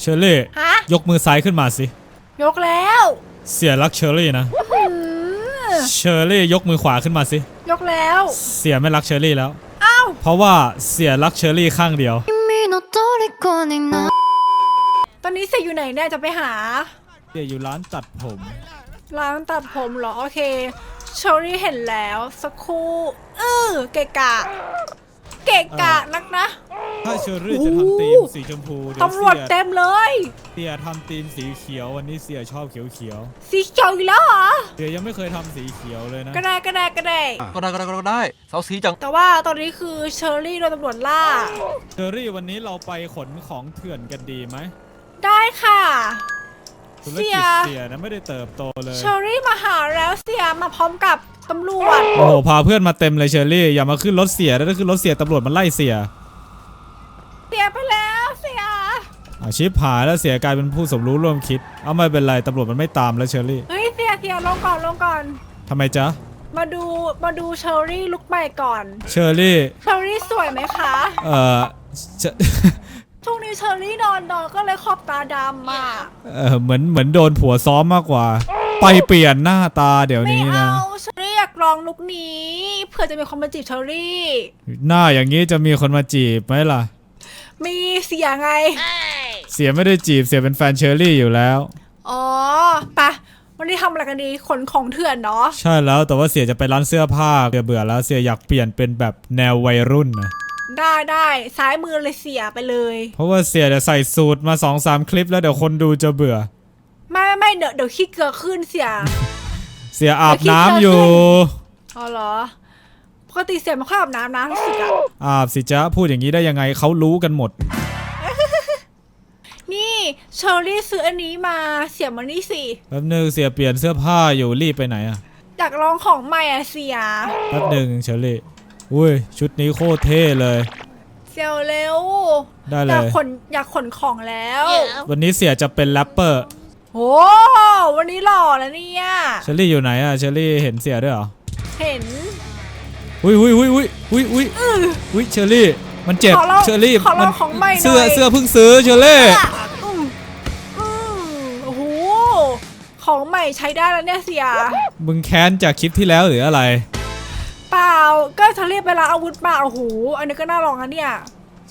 เชอรี่ ฮะ ยกมือซ้ายขึ้นมาสิ ยกแล้ว เสียรักเชอรี่นะ อืม เชอรี่ยกมือขวาขึ้นมาสิ ยกแล้ว เสียไม่รักเชอรี่แล้ว อ้าว เพราะว่าเสียรักเชอรี่ข้างเดียว 君の虜にな ตอนนี้เสียอยู่ไหนเนี่ยจะไปหา เสียอยู่ร้านตัดผม ร้านตัดผมเหรอ โอเคเชอรี่เห็นแล้วสักครู่เออเกะกะ เกะกะนักนะ ถ้าเชอรี่จะทำธีมสีชมพูเดี๋ยวตำรวจเสียเต็มเลย เสียทำธีมสีเขียววันนี้เสียชอบเขียวเขียวสีเขียวอีกแล้วเหรอ ๆเสียยังไม่เคยทำสีเขียวเลยนะก็ได้ก็ได้ก็ได้ ก็ได้ก็ได้ก็ได้เสาสีจังแต่ว่าตอนนี้คือเชอรี่โดนตำรวจล่า เชอรี่วันนี้เราไปขนของเถื่อนกันดีไหมได้ค่ะ ธุรเสีกิยจเสียนะไม่ได้เติบโตเลย เชอรี่มาหาแล้วเสียมาพร้อมกับ ตำรวจ โอ้โหพาเพื่อนมาเต็มเลยเชอรี่อย่ามาขึ้นรถเสียแล้วถ้าขึ้นรถเสียตำรวจมันไล่เสียเสียไปแล้วเสีย อาชิปหายแล้วเสียกลายเป็นผู้สมรู้ร่วมคิด เอาไม่เป็นไรตำรวจมันไม่ตามแล้วเชอรี่เฮ้ยเสียเสียลงก่อนลงก่อน ทำไมจ๊ะมาดูมาดูเชอรี่ลุกใหม่ก่อน เชอรี่เชอรี่สวยไหมคะ เอ่อเช ช่วงนี้เชอรี่นอนนอนก็เลยขอบตาดำอะเออเหมือนเหมือนโดนผัวซ้อมมากกว่า ไปเปลี่ยนหน้าตาเดี๋ยวไม่นี้เอานะเชอรี่ อยากลองลุกนี้เผื่อจะมีคนมาจีบเชอรี่ หน้าอย่างนี้จะมีคนมาจีบไหมล่ะ มีเสียไง เสียไม่ได้จีบเสียเป็นแฟนเชอรี่อยู่แล้ว อ๋อไปะวันนี้ทำอะไรกันดีขนของเถื่อนเนาะใช่แล้วแต่ว่าเสียจะไปร้านเสื้อผ้าเบื่อเบื่อแล้วเสียอยากเปลี่ยนเป็นแบบแนววัยรุ่นนะได้ได้ซ้ายมือเลยเสียไปเลย เพราะว่าเสียจะใส่สูตรมา2อสามคลิปแล้วเดี๋ยวคนดูจะเบื่อ ไม่ไม่ไม่เดี๋ยวเดี๋ยวขี้เกลือขึ้นเสีย เสียอาบน้ำอยู่อ๋อเหรอ ปกติเสียไม่ค่อยอาบน้ำนะรู้สึกอะอาบสิจ๊ะพูดอย่างนี้ได้ยังไงเขารู้กันหมด นี่เชอรี่ซื้ออันนี้มาเสียมานี่สิ แป๊บนึงเสียเปลี่ยนเสื้อผ้าอยู่รีบไปไหนอะอยากลองของใหม่อะเสีย แป๊บนึงเชอรี่ อุ้ยชุดนี้โคตรเท่เลย เสียวเร็วได้อเลยายกขนอยากขนของแล้ว วันนี้เสียจะเป็นแรปเปอร์ โอ้วันนี้หล่อแล้วเนี่ยเชอรี่อยู่ไหนอะเชอรี่เห็นเสียด้วยเหรอ เห็น อุ้ยอุ้ยอุ้ยอุ้ยอุ้ยอุ้ยอุ้ยเชอรี่ มันเจ็บขอลองเชอรี่ขอลองมัของใหม่หน่อย เสื้อเสื้อเพิ่งซื้อเชอรี่อะอืมอืมโอ้โหของใหม่ใช้ได้แล้วเนี่ยเสีย มึงแค้นจากคลิปที่แล้วหรืออะไร เปล่า ก็เธอเรียกไปร้านอาวุธมาโอ้โห อันนี้ก็น่าลองนะเนี่ย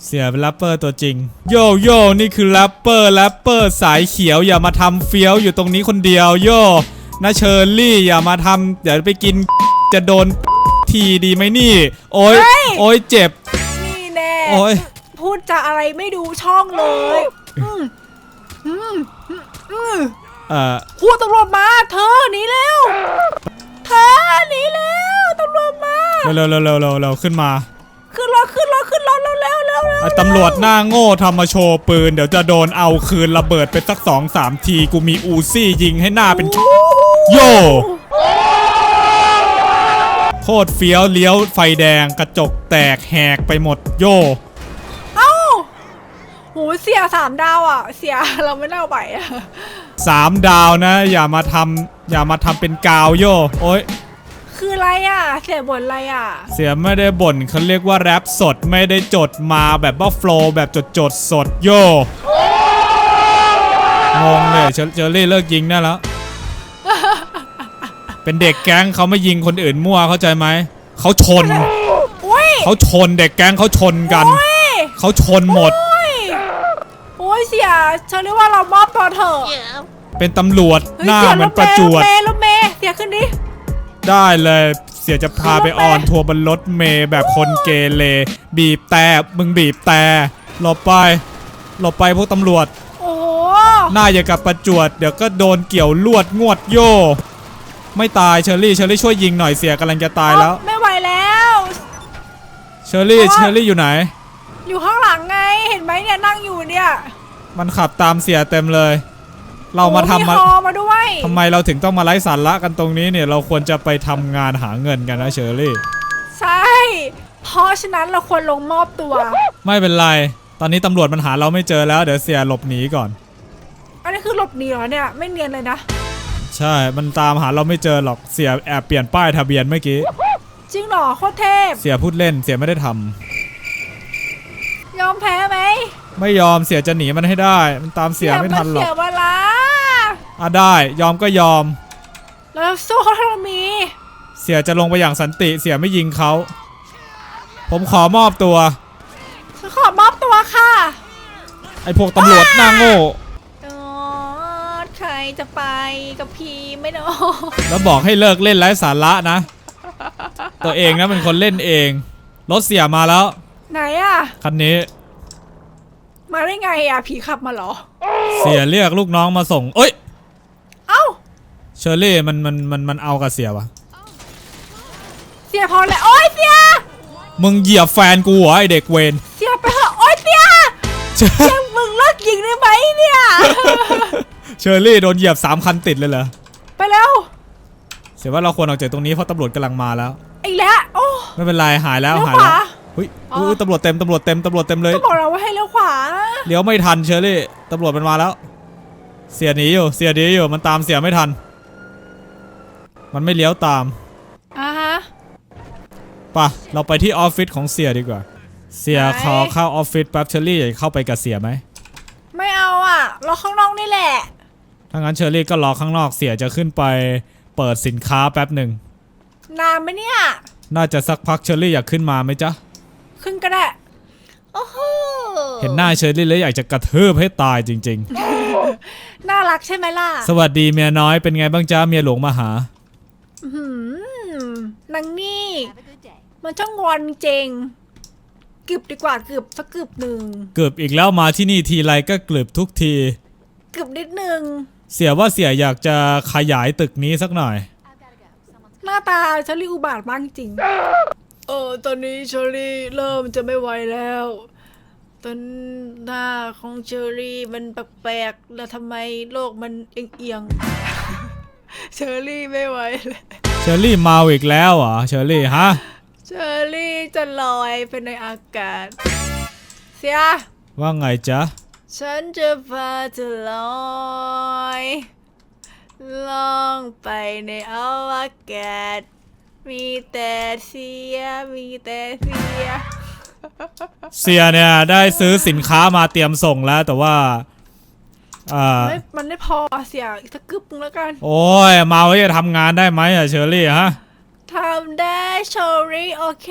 เสียเป็นแรปเปอร์ตัวจริง โยโย่นี่คือแรปเปอร์แรปเปอร์สายเขียวอย่ามาทำเฟี้ยวอยู่ตรงนี้คนเดียว โย่นะเชอร์รี่อย่ามาทำเดี๋ยวไปกินจะโดนทีดีไหมนี่ โอ้ยเฮ้ย โอ้ยเจ็บ นี่แน่โอ้ย พูดจะอะไรไม่ดูช่องเลยอืมอืมอืมอืมเอ่อพูดตำรวจมา เธอหนีเร็วเธอหนีเร็วตำรวจมา เร็วเร็วเร็วเร็วเร็วขึ้นมา ขึ้นรถขึ้นรถขึ้นรถเร็วเร็วเร็วเร็วอะ ตำรวจหน้าโง่ทำมาโชว์ปืน เดี๋ยวจะโดนเอาคืนระเบิดไปสักสองสามที กูมีอูซี่ยิงให้หน้าเป็น โย่โคตรเฟี้ยวเลี้ยวไฟแดงกระจกแตกแหกไปหมดโย่เอ้าโหเสียสามดาวอะ เสียเราไม่เล่าไปอะสามดาวนะ อย่ามาทำอย่ามาทำเป็นกาวโย่โอ้ย คืออะไรอะ เสียบ่นอะไรอะ เสียไม่ได้บ่นเขาเรียกว่าแรปสดไม่ได้จดมาแบบว่าโฟล์แบบจดจดๆสดโย่งงเลยเชอเชอรี่เลิกยิงได้แล้ว เป็นเด็กแก๊งเขาไม่ยิงคนอื่นมั่วเข้าใจไหม เขาชนโอ้ยเขาชนเด็กแก๊งเขาชนกันโอ้ยเขาชนหมดโอ้ยโอ้ยเสียฉันเรียกว่าเรามอบตัวเถอะเป็นตำรวจเฮ้ยหน้าสียเหมือนประจวด รถเมล์รถเมล์เสียขึ้นดิ ได้เลยเสียจะพาไปออนทัวร์บนรถเมย์แบบคนเกเรบีบแต่มึงบีบแต่หลบไปหลบไปพวกตำรวจโอ้โหหน้าอย่างกับประจวด เดี๋ยวก็โดนเกี่ยวลวดงวดโย ไม่ตายเชอรี่เชอรี่ช่วยยิงหน่อยเสียกำลังจะตายแล้ว ไม่ไหวแล้ว เชอรี่เพราะว่าเชอรี่อยู่ไหน อยู่ข้างหลังไงเห็นไหมเนี่ยนั่งอยู่เนี่ย มันขับตามเสียเต็มเลย เรามาโอ้ทำมาฮอมาด้วยทำไมเราถึงต้องมาไล่สาระกันตรงนี้เนี่ยเราควรจะไปทำงานหาเงินกันนะเชอรี่ ใช่ เพราะฉะนั้นเราควรลงมอบตัว ไม่เป็นไร ตอนนี้ตำรวจมันหาเราไม่เจอแล้วเดี๋ยวเสียหลบหนีก่อน อันนี้คือหลบหนีเหรอเนี่ยไม่เนียนเลยนะ ใช่ มันตามหาเราไม่เจอหรอกเสียแอบเปลี่ยนป้ายทะเบียนเมื่อกี้ จริงเหรอโคตรเทพ เสียพูดเล่นเสียไม่ได้ทำยอมแพ้ไหม ไม่ยอมเสียจะหนีมันให้ได้ มันตามเสียไม่ทันหรอก เสียเวลา อะได้ยอมก็ยอม แล้วสู้เขาถ้าเรามี เสียจะลงไปอย่างสันติเสียไม่ยิงเขา ผมขอมอบตัว ฉันขอมอบตัวค่ะไอ้พวกตำรวจหน้าโง่เออใครจะไปกับพี่ไม่เนอะแล้วบอกให้เลิกเล่นไร้สาระนะ ตัวเองนะเป็นคนเล่นเอง รถเสียมาแล้ว ไหนอะคันนี้มาได้ไงอะผีขับมาเหรอ เสียเรียกลูกน้องมาส่ง เอ้ยเอ้า เชอรี่มันมันมันมันเอากับเสียวะเสียพอแล้วโอ๊ยเสียมึงเหยียบแฟนกูเหรอไอเด็กเวนเสียไปเถอะโอ๊ยเสียยังมึงเลิกยิงได้ไหมเนี่ย เชอรี่โดนเหยียบสามคันติดเลยเหรอไปแล้วเสียว่าเราควรออกจากตรงนี้เพราะตำรวจกำลังมาแล้วอีกแล้วโอ้ไม่เป็นไรหายแล้วเลี้ยวหายแล้วขวาเฮ้ยอ๋ออุ๊ ยตำรวจเต็มตำรวจเต็มตำรวจเต็มเลย ก็บอกเราว่าให้เลี้ยวขวา เลี้ยวไม่ทันเชอรี่ตำรวจมันมาแล้ว เสียหนีอยู่เสียหนีอยู่มันตามเสียไม่ทัน มันไม่เลี้ยวตามอ่าฮะ ไป่ะ เราไปที่ออฟฟิศของเสียดีกว่า เสียไหน ขอเข้าออฟฟิศแป๊บเชอรี่อยากเข้าไปกับเสียไหมไม่เอาอะรอข้างนอกนี่แหละ ถ้างั้นเชอรี่ก็รอข้างนอกเสียจะขึ้นไปเปิดสินค้าแป๊บหนึ่ง นานไหมเนี่ย น่าจะสักพักเชอรี่อยากขึ้นมาไหมจ๊ะ ขึ้นก็ได้ โอ้โหเห็นหน้าเชอรี่แล้วอยากจะกระทืบให้ตายจริง น่ารักใช่ไหมล่ะ ๆ สวัสดีเมียน้อยเป็นไงบ้างจ๊ะเมียหลวงมาหาหืม นางนี่มันช่างงอนเจงกึบดีกว่าเกือบสักกึบหนึ่งเกือบอีกแล้วมาที่นี่ทีไรก็เกือบทุกที กึบนิดหนึ่งเสียว่าเสียอยากจะขยายตึกนี้สักหน่อย หน้าตาเชอรี่อุบาทมากจริง เออตอนนี้เชอรี่เริ่มจะไม่ไหวแล้ว ตอนหน้าของเชอรี่มันแปลกๆแล้วทำไมโลกมันเอียงๆเชอรี่ไม่ไหวแล้ว เชอรี่เมาอีกแล้วเหรอเชอรี่ฮะ เชอรี่จะลอยไปในอากาศ เสีย ว่าไงจ๊ะ ฉันจะพาเธอลอยล่องไปในอวกาศ มีแต่เสีย มีแต่เสีย เสียเนี่ยได้ซื้อสินค้ามาเตรียมส่งแล้วแต่ว่า อ่า ไม่มันไม่พอเสียอีกสักกึบนึงแล้วกันโอ้ยเมาแล้วจะทำงานได้ไหมอะเชอรี่ฮะ ทำได้โชรี่โอเค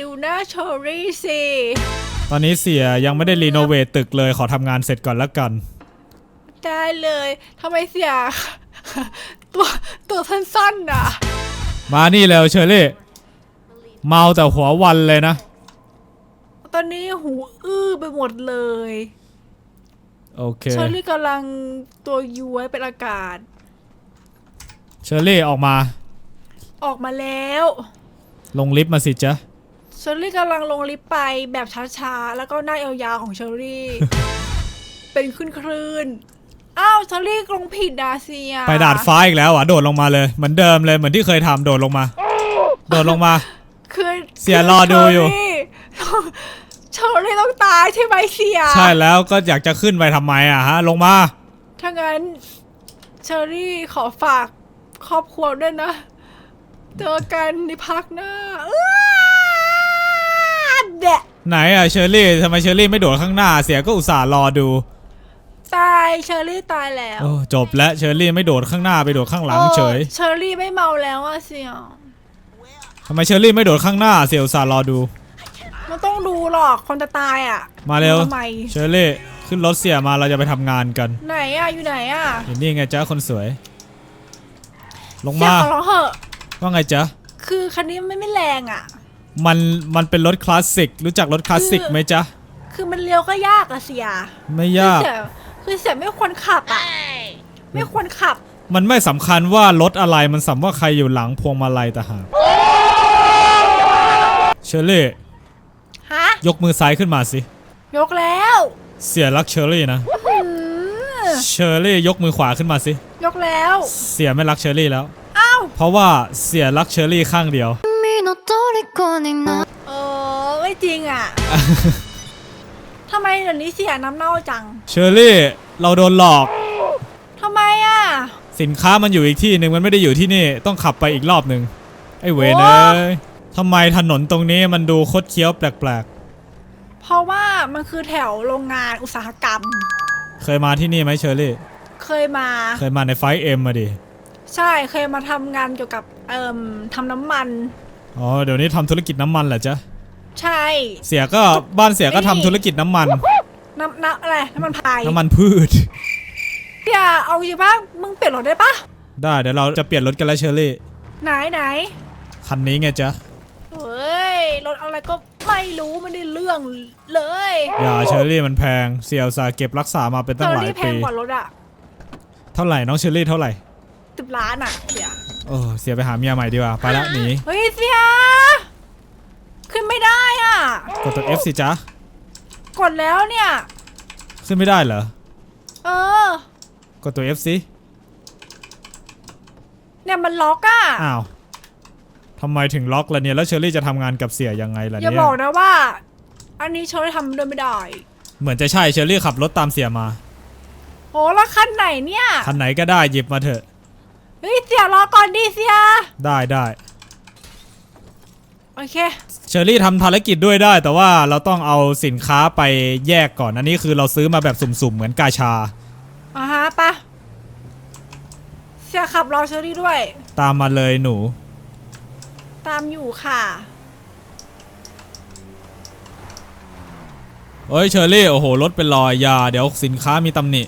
ดูหน้าโชรี่สิตอนนี้เสียยังไม่ได้รีโนเวทตึกเลยขอทำงานเสร็จก่อนละกัน ได้เลยทำไมเสีย ตัวตัวสั้นๆอะ มานี่เร็วเชอรี่ เมาแต่หัววันเลยนะ ตอนนี้หูอื้อไปหมดเลย โอเคเชอรี่กำลังตัวย้วยเป็นอากาศ เชอรี่ออกมา ออกมาแล้ว ลงลิฟต์มาสิจ๊ะเชอรี่กำลังลงลิฟต์ไปแบบช้าๆ แล้วก็หน้ายาวๆของเชอรี่ เป็นขึ้นคลื่นๆอ้าวเชอรี่ลงผิดดาเซีย ไปดาดฟ้าอีกแล้วอะโดดลงมาเลยเหมือนเดิมเลยเหมือนที่เคยทำโดดลงมา โดดลงมา คือเสียรอดูอยู่ เชอรี่ต้องตายใช่ไหมเสียใช่แล้วก็อยากจะขึ้นไปทำไมอะฮะ ลงมา ถ้างั้นเชอรี่ขอฝากครอบครัวด้วยนะ เจอกันในพักหน้าอื้อแดะไหนอะเชอรี่ทำไมเชอรี่ไม่โดดข้างหน้า เสียก็อุตส่าห์รอดูตายเชอรี่ตายแล้วโอ้จบแล้วเชอรี่ไม่โดดข้างหน้าไปโดดข้างหลังเฉยเชอรี่ไม่เมาแล้วอะเสี่ยวทำไมเชอรี่ไม่โดดข้างหน้าเสียอุตส่าห์รอดู มันต้องดูหรอกคนจะตายอะมาเร็วทำไมเชอรี่ขึ้นรถเสียมาเราจะไปทำงานกัน ไหนอะอยู่ไหนอะเห็นนี่ไงจ๊ะคนสวย ลงเสี่ยมาขอร้องเหอะ ว่าไงจ๊ะคือคันนี้มันไม่แรงอะ มันมันเป็นรถคลาสสิกรู้จักรถคลาสสิกไหมจ๊ะคือมันเลี้ยวก็ยากอะเสียไม่ยาก คือเสียคือเสียไม่ควรขับอะ ไม่ควรขับ มันไม่สำคัญว่ารถอะไรมันสำว่าใครอยู่หลังพวงมาลัยแต่หากเชอรี่ฮะ ยกมือซ้ายขึ้นมาสิ ยกแล้ว เสียรักเชอรี่นะ อืม เชอรี่ยกมือขวาขึ้นมาสิ ยกแล้ว เสียไม่รักเชอรี่แล้ว อ้าว เพราะว่าเสียรักเชอรี่ข้างเดียว 君の虜にな เออ ไม่จริงอ่ะ ทำไมเดี๋ยวนี้เสียน้ำเน่าจัง เชอรี่เราโดนหลอก ทำไมอ่ะ สินค้ามันอยู่อีกที่หนึ่งมันไม่ได้อยู่ที่นี่ ต้องขับไปอีกรอบหนึ่งไอ้เวน โอ้ เอ้ยทำไมถนนตรงนี้มันดูคดเคี้ยวแปลก เพราะว่ามันคือแถวโรงงานอุตสาหกรรม เคยมาที่นี่ไหมเชอรี่ เคยมา เคยมาในไฟเอ็มมาดิ ใช่เคยมาทำงานเกี่ยวกับเอ่มทำน้ำมัน อ๋อ เดี๋ยวนี้ทำธุรกิจน้ำมันเหรอจ๊ะ ใช่ เสียก็บ้านเสียก็ทำธุรกิจน้ำมัน น้ำน้ำอะไรน้ำมันพายน้ำมันพืชอย่าเอาจริงปะมึงเปลี่ยนรถได้ปะได้เดี๋ยวเราจะเปลี่ยนรถกันแล้วเชอรี่ ไหนไหนคันนี้ไงจ๊ะ เฮ้ยรถอะไรก็ ไม่รู้ไม่ได้เรื่องเลยอย่าเชอรี่มันแพงเสียอุตสาห์เก็บรักษามาเป็นตั้งหลายที่แพปีงกว่ารถอะเท่าไหร่น้องเชอรี่เท่าไหร่สิบล้านอะเสียโอ้เสียไปหาเมียใหม่ดีกว่าไปละหนีเฮ้ยเสียขึ้นไม่ได้อะกดตัว F สิจ๊ะกดแล้วเนี่ย ขึ้นไม่ได้เหรอเออ กดตัว F สิเนี่ยมันล็อกอะอ้าว ทำไมถึงล็อกล่ะเนี่ยแล้วเชอรี่จะทำงานกับเสียยังไงล่ะอย่าเนี่ยบอกนะว่า อันนี้ฉันทำด้วยไม่ได้เหมือนจะใช่เชอรี่ขับรถตามเสียมาโอ้แล้วคันไหนเนี่ยคันไหนก็ได้หยิบมาเถอะเฮ้ยเสียรอก่อนดิเสียได้ได้โอเค เชอรี่ทำภารกิจด้วยได้ แต่ว่าเราต้องเอาสินค้าไปแยกก่อนอันนี้คือเราซื้อมาแบบสุ่มๆเหมือนกาชา อ่าฮะปะเสียขับรอเชอรี่ด้วย ตามมาเลยหนู ตามอยู่ค่ะเอ้ยเชอรี่โอ้โหรถเป็นรอยอยาเดี๋ยวสินค้ามีตำหนิ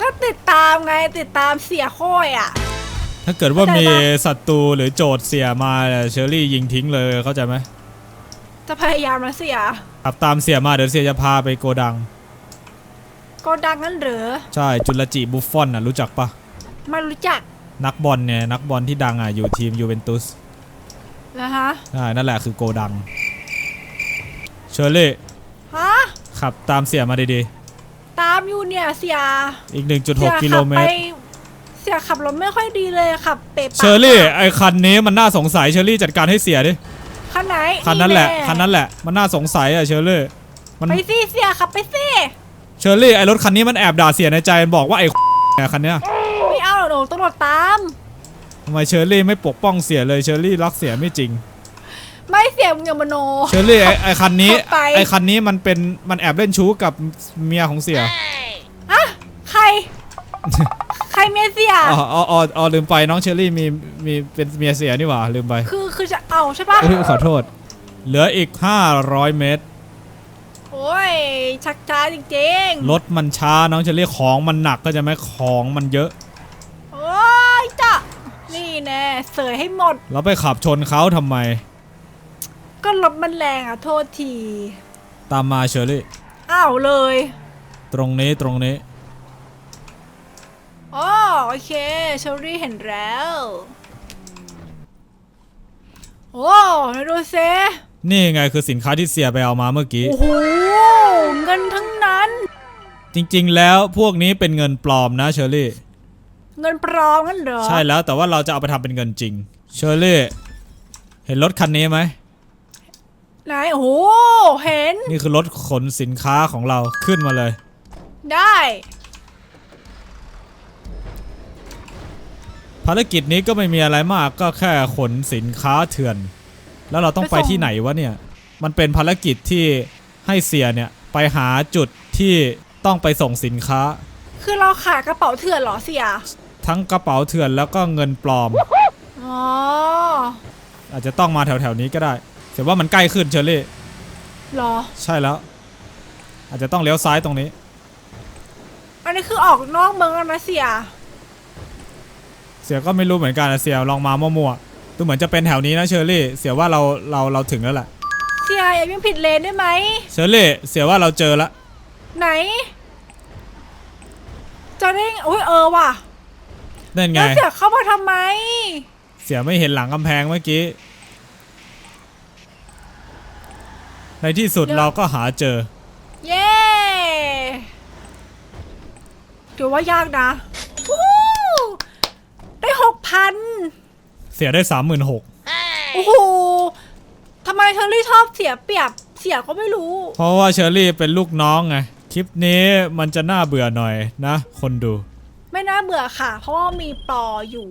ก็ติดตามไงติดตามเสียโค่อยอะ ถ้าเกิดว่าเข้าใจมีปะศัตรูหรือโจทย์เสียมาเนี่ยเชอรี่ยิงทิ้งเลยเข้าใจไหมจะพยายามนะเสีย ขับตามเสียมาเดี๋ยวเสียจะพาไปโกดัง ก็ดังนั้นเหรอ ใช่จุลจิบุฟฟอนน่ะรู้จักปะไม่รู้จัก นักบอลเนี่ยนักบอลที่ดังอะอยู่ทีมยูเวนตุส นะคะใช่นั่นแหละคือโกดัง เชอรี่ฮะขับตามเสียมาดีตามอยู่เนี่ยเสียๆ อีก เสีย1.6 กิโลเมขับตไปรเสียขับรถไม่ค่อยดีเลยขับเปะปะเชอรี่ไอคันนี้มันน่าสงสัยเชอรี่จัดการให้เสียดิ คันไหนคันนั้นแหละแคันนั้นแหละ มันน่าสงสัยอะเชอรี่ มันไปสิเสียขับไปสิเชอรี่ไอรถคันนี้มันแอบด่าเสียในใจบอกว่าไอ เนี่ยคันเนี้ยไม่เอาหรอกหนูตำรวจตาม ทำไมเชอรี่ไม่ปกป้องเสียเลยเชอรี่รักเสียไม่จริง ไม่เสียมึงอย่ามโน เชอรี่ไอไอคันนี้เข้าไป ไอคันนี้มันเป็นมันแอบเล่นชู้กับเมียของเสียอะใคร ใครเมียเสีย อ๋ออ๋ออ๋ออ๋อลืมไปน้องเชอรี่มีมีเป็นเมียเสียนี่หว่าลืมไปคือคือจะเอาใช่ปะเอ้ยขอโทษ เหลืออีก 500 เมตรโอ้ยชักช้าจริงๆรถมันช้าน้องเชอรี่ของมันหนักก็จะไหมของมันเยอะโอ้ยจ้ะนี่แน่ เสยให้หมด เราไปขับชนเขาทำไม ก็รถมันแรงอะโทษที ตามมาเชอรี่ อ้าวเลย ตรงนี้ตรงนี้อ๋อโอเคเชอรี่เห็นแล้ว โอ้แล้วดูเซนี่ไงคือสินค้าที่เสียไปเอามาเมื่อกี้ โอ้โหเงินทั้งนั้น จริงๆแล้วพวกนี้เป็นเงินปลอมนะเชอรี่ เงินปลอมงั้นเหรอใช่แล้วแต่ว่าเราจะเอาไปทำเป็นเงินจริงเชอรี่เห็นรถคันนี้ไหมไหนโอ้โหเห็นนี่คือรถขนสินค้าของเราขึ้นมาเลย ได้ ภารกิจนี้ก็ไม่มีอะไรมากก็แค่ขนสินค้าเถื่อน แล้วเราต้องไปไปส่ง ที่ไหนวะเนี่ย มันเป็นภารกิจที่ให้เสียเนี่ยไปหาจุดที่ต้องไปส่งสินค้า คือเราขายกระเป๋าเถื่อนเหรอเสีย ทั้งกระเป๋าเถื่อนแล้วก็เงินปลอม อ๋อ อาจจะต้องมาแถวๆนี้ก็ได้แต่ว่ามันใกล้ขึ้นเชอรี่เหรอ ใช่แล้ว อาจจะต้องเลี้ยวซ้ายตรงนี้ อันนี้คือออกนอกเมืองแล้วนะเสีย เสียก็ไม่รู้เหมือนกันนะเสียลองมามั่วๆดูเหมือนจะเป็นแถวนี้นะเชอรี่ เสียว่าเราเราเราถึงแล้วแหละเสียอย่าวิ่งผิดเลนได้ไหม เชอรี่ เสียว่าเราเจอละ ไหน จะได้โอ้ยเออว่ะ นั่นไง แล้วเสียเข้ามาทำไม เสียไม่เห็นหลังกำแพงเมื่อกี้ ในที่สุดเดี๋ยว เราก็หาเจอ เย้ถือว่ายากนะวู้ฮู้ได้หกพันเสียได้สามหมื่นหกโอ้โหทำไมเชอรี่ชอบเสียเปรียบ เสียก็ไม่รู้ เพราะว่าเชอรี่เป็นลูกน้องไง คลิปนี้มันจะน่าเบื่อหน่อยนะ คนดู ไม่น่าเบื่อค่ะ เพราะว่ามีปออยู่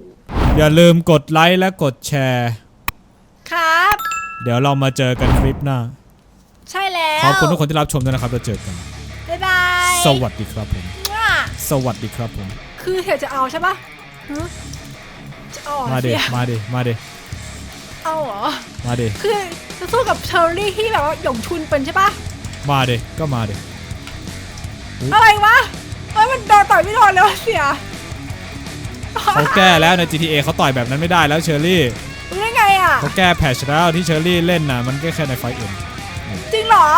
อย่าลืมกดไลค์และกดแชร์ ครับ เดี๋ยวเรามาเจอกันคลิปหน้า ใช่แล้วขอบคุณทุกคนที่รับชมด้วยนะครับเราเจอกัน บ๊ายบายสวัสดีครับผม มั่วสวัสดีครับผม คือเธอจะเอาใช่ปะฮะจะเอาเหรอมาเดเสียมาเด มาเด เอาเหรอ มาเด คือจะสู้กับเชอร์รี่ที่แบบว่าหยงชุนเป็นใช่ปะมาเด ก็มาเด อะไรวะ เอ้ยมันโดนต่อยไม่โดนเลยวะเสียเขาแก้แล้วใน GTA เขาต่อยแบบนั้นไม่ได้แล้วเชอรี่รู้ได้ไงอะ เขาแก้แพทชแล้วที่เชอรี่เล่นน่ะมันก็แค่ในไฟเอ็มจริงเหรอ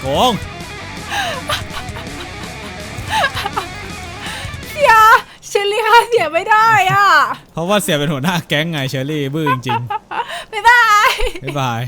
โกงเสียเชอร์รี่ค่ะเสียไม่ได้อะ เพราะว่าเสียเป็นหัวหน้าแก๊งไงเชอรี่บื้อจริงบ๊ายบาย ๆบ๊ายบาย